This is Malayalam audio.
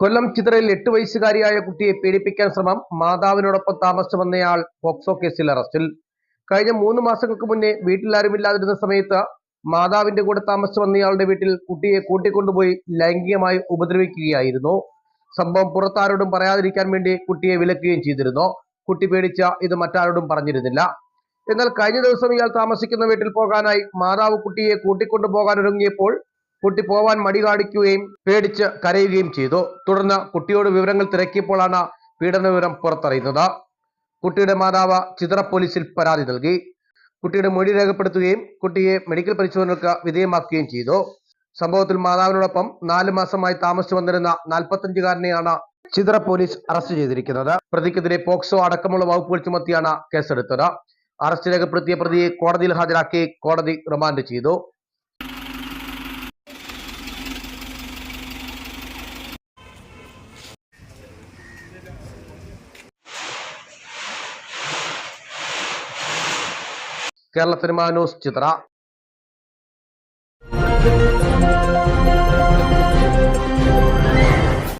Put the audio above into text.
കൊല്ലം ചിതറയിൽ എട്ട് വയസ്സുകാരിയായ കുട്ടിയെ പീഡിപ്പിക്കാൻ ശ്രമം മാതാവിനോടൊപ്പം താമസിച്ചു വന്നയാൾ പോക്സോ കേസിൽ അറസ്റ്റിൽ. കഴിഞ്ഞ മൂന്ന് മാസങ്ങൾക്ക് മുന്നേ വീട്ടിലാരുമില്ലാതിരുന്ന സമയത്ത് മാതാവിന്റെ കൂടെ താമസിച്ചു വന്നയാളുടെ വീട്ടിൽ കുട്ടിയെ കൂട്ടിക്കൊണ്ടുപോയി ലൈംഗികമായി ഉപദ്രവിക്കുകയായിരുന്നു. സംഭവം പുറത്താരോടും പറയാതിരിക്കാൻ വേണ്ടി കുട്ടിയെ വിലക്കുകയും ചെയ്തിരുന്നു. കുട്ടി പേടിച്ച ഇത് മറ്റാരോടും പറഞ്ഞിരുന്നില്ല. എന്നാൽ കഴിഞ്ഞ ദിവസം ഇയാൾ താമസിക്കുന്ന വീട്ടിൽ പോകാനായി മാതാവ് കുട്ടിയെ കൂട്ടിക്കൊണ്ടു പോകാൻ ഒരുങ്ങിയപ്പോൾ കുട്ടി പോവാൻ മടി കാണിക്കുകയും പേടിച്ച് കരയുകയും ചെയ്തു. തുടർന്ന് കുട്ടിയോട് വിവരങ്ങൾ തിരക്കിയപ്പോഴാണ് പീഡന വിവരം പുറത്തറിയുന്നത്. കുട്ടിയുടെ മാതാവ് ചിതറ പോലീസിൽ പരാതി നൽകി. കുട്ടിയുടെ മൊഴി രേഖപ്പെടുത്തുകയും കുട്ടിയെ മെഡിക്കൽ പരിശോധനകൾക്ക് വിധേയമാക്കുകയും ചെയ്തു. സംഭവത്തിൽ മാതാവിനോടൊപ്പം നാല് മാസമായി താമസിച്ചു വന്നിരുന്ന നാൽപ്പത്തഞ്ചുകാരനെയാണ് ചിതറ പോലീസ് അറസ്റ്റ് ചെയ്തിരിക്കുന്നത്. പ്രതിക്കെതിരെ പോക്സോ അടക്കമുള്ള വകുപ്പുകൾ ചുമത്തിയാണ് കേസെടുത്തത്. അറസ്റ്റ് രേഖപ്പെടുത്തിയ പ്രതിയെ കോടതിയിൽ ഹാജരാക്കി കോടതി റിമാൻഡ് ചെയ്തു. Kerala cinema news Chithra.